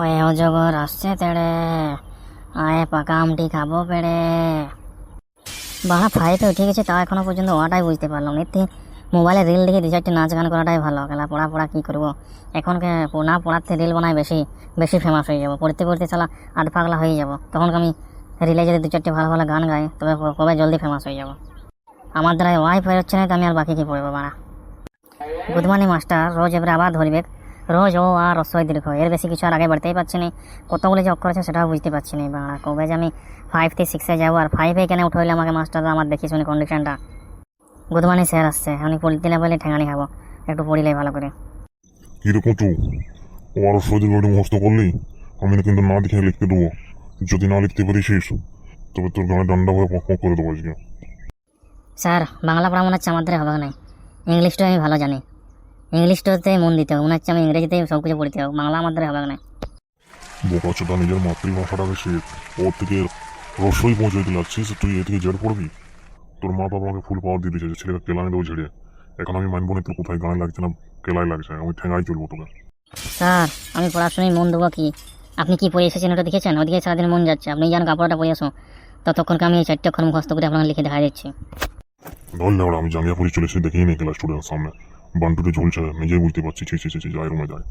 ওই অজগর আসছে তেড়ে। আয় পাকা আমটি খাব পেড়ে। বাড়া ফাইভে উঠে গেছে তা এখনও পর্যন্ত ওটাই বুঝতে পারলাম। এতে মোবাইলে রিল দেখে দু চারটে নাচ গান করাটাই ভালো। খেলা পড়া পড়া কী করব? এখন না পড়াতে রিল বানায় বেশি বেশি ফেমাস হয়ে যাব। পড়তে পড়তে চালা আট পাগলা হয়ে যাব। তখন আমি রিলে যদি দু চারটে ভালো ভালো গান গাই, তবে কবে জলদি ফেমাস হয়ে যাব? আমার দ্বারা ওয়াইফাই হচ্ছে না, তো আমি আর বাকি কী পড়ব, বাড়া? গুড মর্নিং মাস্টার রোজ এবারে আবার ধরবে। রোজ ও আর রসই দীর্ঘ। এর বেশি কিছু আর আগে বাড়তেই পারছি না। কতগুলো যে অক্ষর আছে সেটাও বুঝতে পারছি না। বাংলা কবে যে আমি ফাইভ থেকে সিক্সে যাব আর ফাইভে কেন উঠাইলে আমাকে মাস্টার আমার দেখি শুনি কন্ডিশনটা গুড মর্নিং স্যার আসছে। আমি পড়তে না বলে ঠেঙানি খাব। একটু পড়িলাই ভালো করে। কীরকম তো? ও আরও সৈদের বাড়ি মুখস্থ করলি? আমি না কিন্তু না দেখে লিখতে দেবো। যদি না লিখতে পারিস তবে তোর গায়ে ডান্ডা হয়ে পক করে দেবো আজকে। স্যার বাংলা পড়া মনে হচ্ছে আমাদের হবে না। ইংলিশটা আমি ভালো জানি। ইংলিশটাতে মন দিতে হবে। মনে হচ্ছে আমি ইংরেজিতেই সব কিছু পড়তে হবে। বাংলা আমাদের হবে না। বোকা চোদা নিজের মাতৃভাষাটাকে শেখ ওর থেকে রসই পৌঁছাইতে লাগছিস তুই এ থেকে জেড পড়বি তোর মা বাবা আমাকে ফুল পাওয়ার দিয়ে দিয়েছে যে ছেলেকে কেলানি দেবো ঝেড়ে। এখন আমি মানবো না তোর কোথায় গায়ে লাগছে না কেলায় লাগছে। আমি ঠেঙাই চলবো তোকে। স্যার আমি পড়াশোনায় মন দেবো কি? আপনি কি পড়ে এসেছেন ওটা দেখেছেন? ওদিকে সারাদিন মন যাচ্ছে। আপনি যান কাপড়টা পড়ে আসো ততক্ষণকে আমি চারটে অক্ষর মুখস্থ করে আপনাকে লিখে দেখা দিচ্ছি। ধরলে ওরা আমি জাঙ্গিয়া পরে চলে এসে দেখেই নেই ক্লাস স্টুডেন্টের সামনে। বান্টুতে ঝুলছে নিজেই বুঝতে পারছি ছি ছি ছি যায় রুমে যায়।